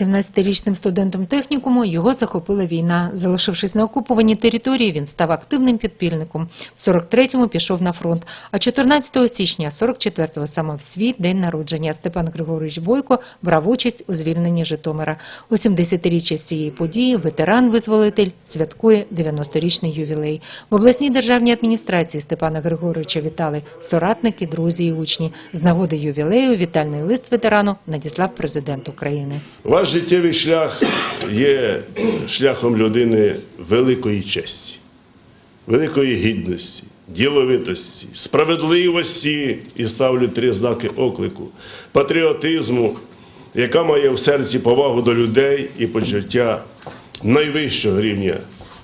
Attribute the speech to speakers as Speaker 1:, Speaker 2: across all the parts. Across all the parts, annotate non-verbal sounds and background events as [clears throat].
Speaker 1: 17-річним студентом технікуму його захопила війна. Залишившись на окупованій території, він став активним підпільником. В 43-му пішов на фронт, а 14 січня 44-го, саме в свій день народження, Степан Григорович Бойко брав участь у звільненні Житомира. У 70-річчя з цієї події ветеран-визволитель святкує 90-річний ювілей. В обласній державній адміністрації Степана Григоровича вітали соратники, друзі і учні. З нагоди ювілею вітальний лист ветерану надіслав президент України.
Speaker 2: Життєвий шлях є шляхом людини великої честі, великої гідності, діловитості, справедливості. І ставлю три знаки оклику, патріотизму, яка має в серці повагу до людей і почуття найвищого рівня,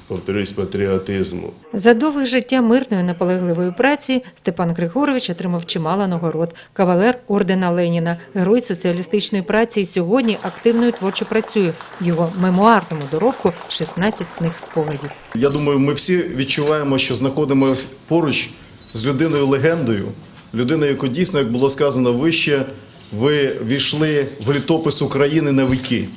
Speaker 2: повторюсь, патріотизму.
Speaker 1: За довге життя мирної наполегливої праці Степан Григорович отримав чимало нагород. Кавалер ордена Леніна, герой соціалістичної праці і сьогодні активно і творчо працює. В його мемуарному доробку 16 книг спогадів.
Speaker 3: Я думаю, ми всі відчуваємо, що знаходимося поруч з людиною легендою, людиною, яку дійсно, як було сказано вище, ви війшли в літопис України на віки.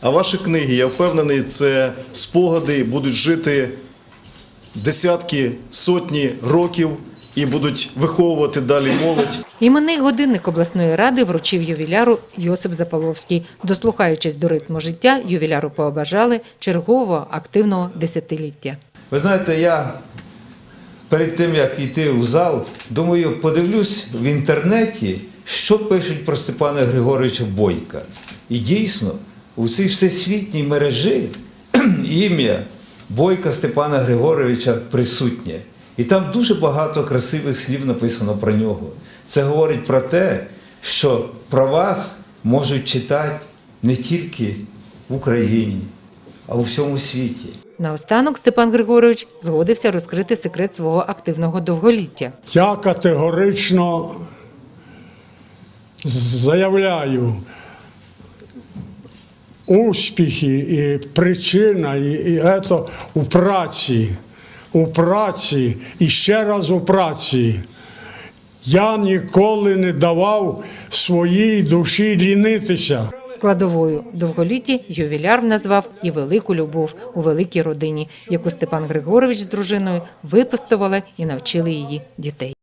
Speaker 3: А ваші книги, я впевнений, це спогади будуть жити десятки, сотні років і будуть виховувати далі молодь.
Speaker 1: Іменний годинник обласної ради вручив ювіляру Йосип Запаловський. Дослухаючись до ритму життя, ювіляру пообажали чергового активного десятиліття.
Speaker 4: Ви знаєте, я перед тим як йти у зал, думаю, подивлюсь в інтернеті, що пишуть про Степана Григоровича Бойка. І дійсно, у цій всесвітній мережі [clears throat] ім'я Бойка Степана Григоровича присутнє. І там дуже багато красивих слів написано про нього. Це говорить про те, що про вас можуть читати не тільки в Україні, а у всьому світі.
Speaker 1: Наостанок Степан Григорович згодився розкрити секрет свого активного довголіття.
Speaker 5: Я категорично заявляю успіхи і причина, і, і це у праці, у праці і ще раз у праці. Я ніколи не давав своїй душі лінитися.
Speaker 1: Складовою довголітті ювіляр назвав і велику любов у великій родині, яку Степан Григорович з дружиною випустували і навчили її дітей.